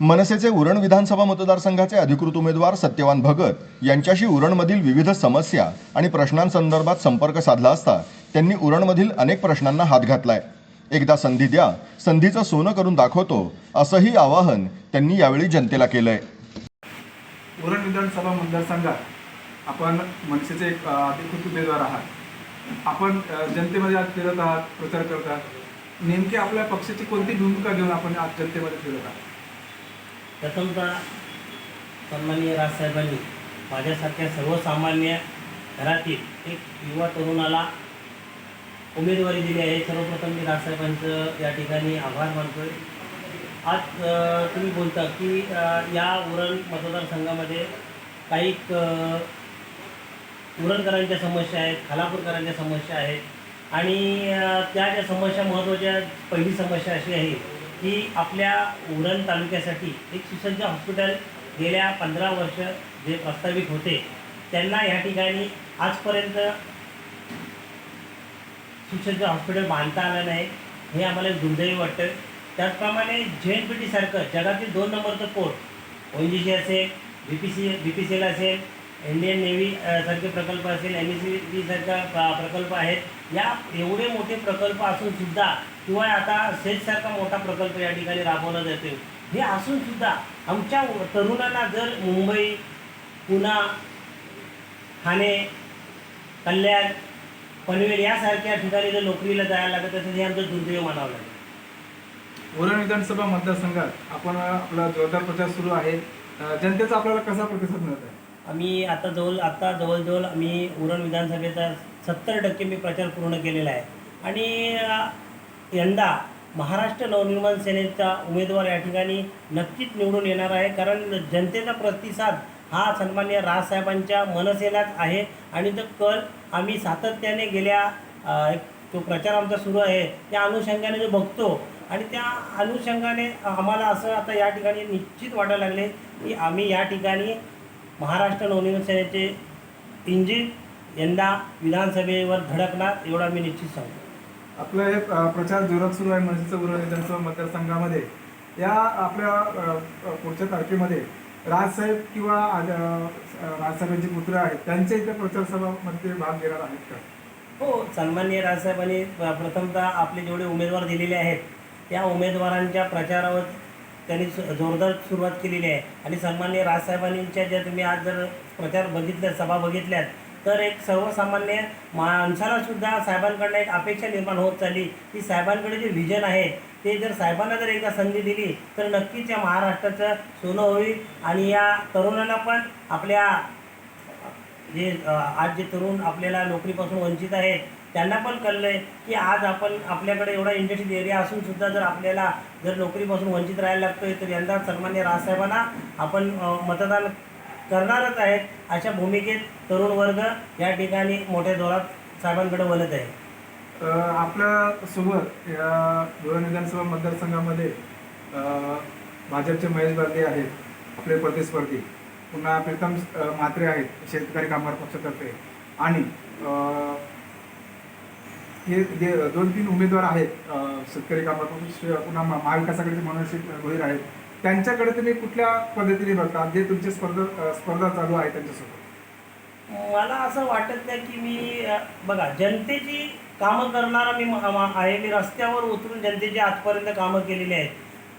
मनसेचे उरण विधानसभा मतदारसंघाचे अधिकृत उमेदवार सत्यवान भगत यांच्याशी उरणमधील विविध समस्या आणि प्रश्नांसंदर्भात संपर्क साधला असता त्यांनी उरणमधील अनेक प्रश्नांना हात घातलाय. एकदा संधी द्या संधीचं सोनं करून दाखवतो असंही आवाहन त्यांनी यावेळी जनतेला केलंय. उरण विधानसभा मतदारसंघात आपण मनसेचे एक अधिकृत उमेदवार आहात. आपण जनतेमध्ये आज फिरत आहात प्रचार करत आहात. नेमकी आपल्या पक्षाची कोणती भूमिका घेऊन आपण आज जनतेमध्ये फिरत आहात? प्रथमतः सन्माननीय राजसाहेबांनी माझ्यासारख्या सर्वसामान्य घरातील एक युवा तरुणाला उमेदवारी दिली आहे. सर्वप्रथम मी राजसाहेबांचं या ठिकाणी आभार मानतो आहे आज तुम्ही बोलता की या उरण मतदारसंघामध्ये काही उरणकरांच्या समस्या आहेत खालापूरकरांच्या समस्या आहेत आणि त्या ज्या समस्या महत्त्वाच्या पहिली समस्या अशी आहे की आपल्या उरण तालुक्यासाठी एक सुसज्ज हॉस्पिटल गेल्या पंधरा वर्ष जे प्रस्तावित होते त्यांना या ठिकाणी आजपर्यंत सुसज्ज हॉस्पिटल बांधता आलं नाही हे आम्हाला दुर्दैवी वाटतं. त्याचप्रमाणे जे एन पी टीसारखं जगातील दोन नंबरचं port O N G C असेल B P C B P C L असेल इंडियन नेव्ही सारखे प्रकल्प असेल एम एस सी सारखा प्रकल्प आहेत. या एवढे मोठे प्रकल्प असून सुद्धा किंवा आता सेजसारखा मोठा प्रकल्प या ठिकाणी राबवला जातो हे असून सुद्धा आमच्या तरुणांना जर मुंबई पुणा ठाणे कल्याण पनवेल यासारख्या ठिकाणी जर नोकरीला जायला लागत असेल हे आमचं दुर्दैव मानावं लागेल. उरण विधानसभा मतदारसंघात आपण आपला जोरदार प्रचार सुरू आहे. जनतेचा आपल्याला कसा प्रतिसाद मिळत आहे? आम्ही आता जवळ आता जवळजवळ आम्ही उरण विधानसभेचा सत्तर टक्के मी प्रचार पूर्ण केलेला आहे. आणि यंदा महाराष्ट्र नवनिर्माण सेनेचा उमेदवार या ठिकाणी नक्कीच निवडून येणार आहे. कारण जनतेचा प्रतिसाद हा सन्मान्य राजसाहेबांच्या मनसेलाच आहे. आणि तो कल आम्ही सातत्याने गेल्या जो प्रचार आमचा सुरू आहे त्या अनुषंगाने जो बघतो आणि त्या अनुषंगाने आम्हाला असं आता या ठिकाणी निश्चित वाटायला लागले की आम्ही या ठिकाणी महाराष्ट्र नवनिर्माण सेनेचे इंजिन यंदा विधानसभेवर धडकणार एवढा मी निश्चित सांगतो. आपलं हे प्रचार जोरात सुरू आहे मनसेचं उरण विधानसभा मतदारसंघामध्ये. या आपल्या पुढच्या तारखेमध्ये राजसाहेब किंवा राजसाहेबांचे पुत्र आहेत त्यांच्या इथे प्रचार सभामध्ये भाग घेणार आहेत का? हो सन्माननीय राजसाहेबांनी प्रथमतः आपले जेवढे उमेदवार दिलेले आहेत त्या उमेदवारांच्या प्रचारावर त्यांनी सु- जोरदार सुरुवात केलेली आहे. आणि सन्मान्य राजसाहेबांच्या ज्या तुम्ही आज जर प्रचार बघितल्या सभा बघितल्यात तर एक सर्वसामान्य माणसाला सुद्धा साहेबांकडनं एक अपेक्षा निर्माण होत चालली. की साहेबांकडे जे व्हिजन आहे ते जर साहेबांना जर एकदा संधी दिली तर नक्कीच या महाराष्ट्राचं सोनं होईल. आणि या तरुणांना पण आपल्या जे आज जे तरुण आपल्याला नोकरीपासून वंचित आहेत त्यांना पण कळलं आहे की आज आपण आपल्याकडे एवढा इंडस्ट्रियल एरिया असून सुद्धा जर आपल्याला जर नोकरीपासून वंचित राहायला लागतोय तर यंदा सन्मान्य राजसाहेबांना आपण मतदान करणारच आहेत अशा भूमिकेत तरुण वर्ग या ठिकाणी मोठ्या जोरात साहेबांकडे वळत आहे. आपल्यासोबत या धुळे विधानसभा मतदारसंघामध्ये भाजपचे महेश बारदे आहेत आपले प्रतिस्पर्धी. पुन्हा प्रीतम मात्रे म्हात्रे आहेत शेतकरी कामगार पक्षातर्फे. आणि हे जे दोन तीन उमेदवार आहेत शेतकरी कामगार पक्ष पुन्हा महा- महाविकासाकडचे मनोज गोहीर आहेत त्यांच्याकडे तुम्ही कुठल्या पद्धतीने बघता? जे तुमचे स्पर्धा स्पर्धा चालू आहे त्यांच्यासोबत. मला असं वाटत नाही की मी बघा जनतेची कामं करणारा मी आहे. मी रस्त्यावर उतरून जनतेची आजपर्यंत कामं केलेली आहेत.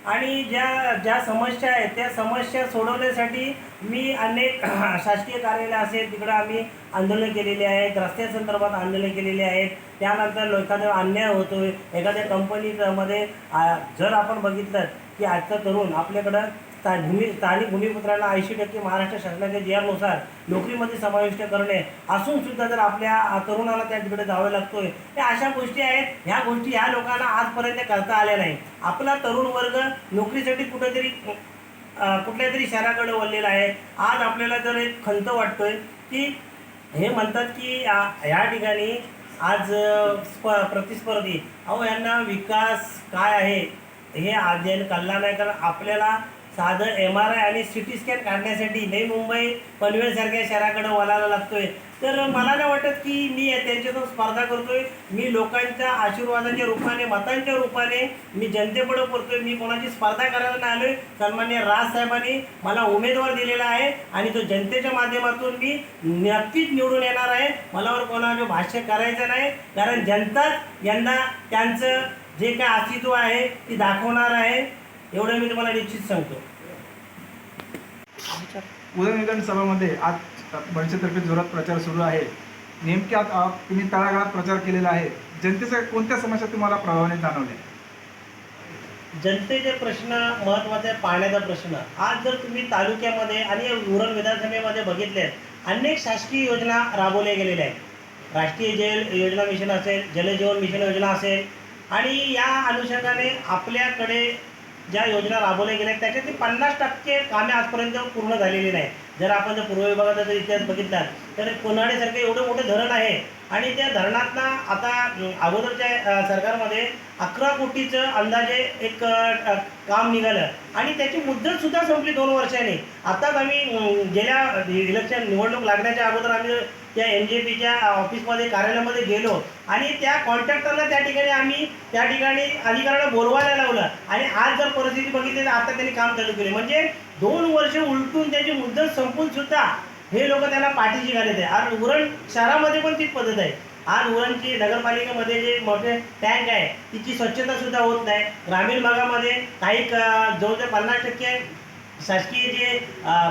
आणि ज्या ज्या समस्या आहेत त्या समस्या सोडवण्यासाठी मी अनेक शासकीय कार्यालय असेल तिकडं आम्ही आंदोलन केलेले आहेत रस्त्यासंदर्भात आंदोलन केलेले आहेत. त्यानंतर लोकांना अन्याय होतोय. एखाद्या कंपनीमध्ये जर आपण बघितलं की आजचा तरुण आपल्याकडं स्था भूमी स्थानिक भूमिपुत्रांना ऐंशी टक्के महाराष्ट्र शासनाच्या जियानुसार नोकरीमध्ये समाविष्ट करणे असून सुद्धा जर आपल्या तरुणाला त्या तिकडे जावं लागतोय त्या अशा गोष्टी आहेत. ह्या गोष्टी ह्या लोकांना आजपर्यंत करता आल्या नाही आपला तरुण वर्ग नोकरीसाठी कुठेतरी कुठल्या तरी शहराकडे वळलेला आहे. आज आपल्याला जर एक खंत वाटतोय की हे म्हणतात की ह्या ठिकाणी आज स्प प्रतिस्पर्धी. अहो यांना विकास काय आहे? हे आज कळला नाही कारण आपल्याला साधं एम आर आय आणि सी टी स्कॅन काढण्यासाठी नई मुंबई पनवेलसारख्या शहराकडे वळायला लागतोय. तर मला नाही वाटत की मी त्यांच्यातून स्पर्धा करतोय. मी लोकांच्या आशीर्वादाच्या रूपाने मतांच्या रूपाने मी जनतेपुढे पुरतोय मी कोणाची स्पर्धा करायला नाही आलोय. सन्मान्य राज साहेबांनी मला उमेदवार दिलेला आहे आणि तो जनतेच्या माध्यमातून मी नक्कीच निवडून येणार आहे. मलावर कोणावर भाष्य करायचं नाही. कारण जनताच यांना त्यांचं जे काय अस्तित्व आहे ती दाखवणार आहे. एवढं मी तुम्हाला निश्चित सांगतो. उदयनिधन सभामध्ये आज मनसेतर्फे जोरात प्रचार सुरू आहे. नेमक्या तुम्ही तळागाळात प्रचार केलेला आहे. जनतेच्या कोणत्या समस्या तुम्हाला प्रभावाने जाणवल्या? जनतेचे प्रश्न महत्त्वाचे आहे पाण्याचा प्रश्न. आज जर तुम्ही तालुक्यामध्ये आणि उरण विधानसभेमध्ये बघितले अनेक शासकीय योजना राबवल्या गेलेल्या आहेत. राष्ट्रीय जल योजना मिशन असेल जलजीवन मिशन योजना असेल आणि या अनुषंगाने आपल्याकडे ज्या योजना राबवल्या गेल्या आहेत त्याच्यातली पन्नास टक्के कामे आजपर्यंत पूर्ण झालेली नाही. जर आपण जर पूर्व विभागाचा जर इतिहास बघितला तर कोन्हाडेसारखं एवढं मोठं धरण आहे आणि त्या धरणातना आता अगोदरच्या सरकारमध्ये अकरा कोटीचं अंदाजे एक काम निघालं आणि त्याची मुद्दतसुद्धा संपली दोन वर्षांनी. आताच आम्ही गेल्या इलेक्शन निवडणूक लागण्याच्या अगोदर आम्ही त्या एन जे पीच्या ऑफिसमध्ये कार्यालयामध्ये गेलो. आणि त्या कॉन्ट्रॅक्टरला त्या ठिकाणी आम्ही त्या ठिकाणी अधिकाऱ्याला बोलवायला लावलं. आणि आज जर परिस्थिती बघितली तर आता त्यांनी काम चालू केले. म्हणजे दोन वर्ष उलटून त्याची मुद्दत संपून सुद्धा हे लोक त्याला पाठीशी घालत आहे आज उरण शहरामध्ये पण तीच पद्धत आहे. आज उरणची नगरपालिकेमध्ये जे मोठे टँक आहे तिची स्वच्छता सुद्धा होत नाही. ग्रामीण भागामध्ये काही जवळजवळ पन्नास टक्के शासकीय जे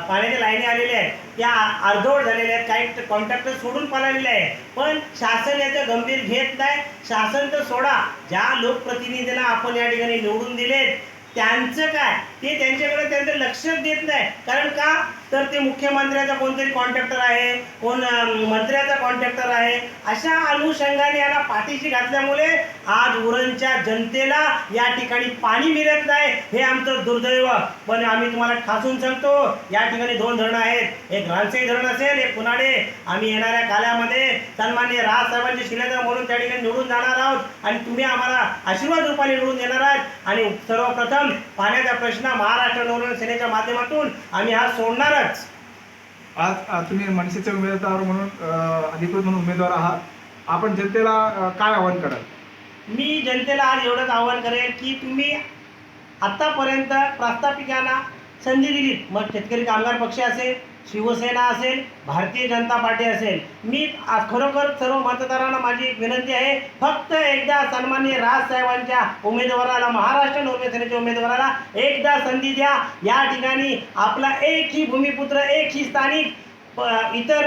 पाण्याच्या लाईनी आलेल्या आहेत त्या अर्धवट झालेल्या आहेत. काही कॉन्ट्रॅक्टर सोडून पळालेले आहे पण शासन याचं गंभीर घेत नाही. शासन तर सोडा. ज्या लोकप्रतिनिधींना आपण या ठिकाणी निवडून दिलेत त्यांचं काय? ते त्यांच्याकडे त्यांचं लक्षच देत नाही. कारण का? तर ते मुख्यमंत्र्याचा कोणतरी कॉन्ट्रॅक्टर आहे कोण मंत्र्याचा कॉन्ट्रॅक्टर आहे अशा अनुषंगाने याला पाठीशी घातल्यामुळे आज उरणच्या जनतेला या ठिकाणी पाणी मिळत नाही. हे आमचं दुर्दैव. पण आम्ही तुम्हाला ठासून सांगतो या ठिकाणी दोन धरणं आहेत. एक रानसाई धरण असेल एक पुनाडे. आम्ही येणाऱ्या काल्यामध्ये सन्मान्य राज साहेबांचे शिलेदार म्हणून त्या ठिकाणी निवडून जाणार आहोत. आणि तुम्ही आम्हाला आशीर्वाद रूपाने निवडून येणार आहात. आणि सर्वप्रथम पाण्याचा प्रश्न महाराष्ट्र नवनिर्माण सेनेच्या माध्यमातून आम्ही हा सोडणारच. आज तुम्ही मनसेचे उमेदवार म्हणून अ, अधिकृत म्हणून उमेदवार आहात. आपण जनतेला अ, काय आवाहन कराल? मी जनतेला आज एवढंच आवाहन करेन की तुम्ही आत्तापर्यंत प्रास्ताविकांना संधी दिली मग शेतकरी कामगार पक्ष असेल शिवसेना असेल भारतीय जनता पार्टी असेल. मी आज खरोखर सर्व मतदारांना माझी एक विनंती आहे फक्त एकदा सन्मान्य राजसाहेबांच्या उमेदवाराला महाराष्ट्र नवनिर्माण उमेदवाराला एकदा संधी द्या. या ठिकाणी आपला एक ही भूमिपुत्र एक ही स्थानिक इतर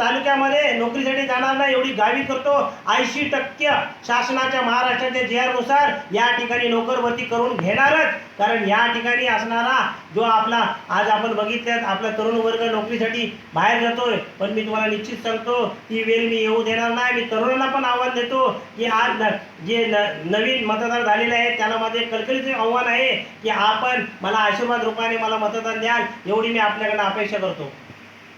तालुक्यामध्ये नोकरीसाठी जाणार नाही एवढी गावी करतो. ऐंशी टक्के शासनाच्या महाराष्ट्राच्या जेआरनुसार या ठिकाणी नोकरभरती करून घेणारच. कारण या ठिकाणी असणारा जो आपला आज आपण बघितल्यात आपला तरुण वर्ग नोकरीसाठी बाहेर जातोय. पण मी तुम्हाला निश्चित सांगतो ती वेळ मी येऊ देणार नाही. मी तरुणांना पण आव्हान देतो की आज न- जे न नवीन मतदार झालेले आहेत त्याला माझे कलकलीचे आव्हान आहे की आपण मला आशीर्वाद रूपाने मला मतदान द्याल एवढी मी आपल्याकडनं अपेक्षा करतो.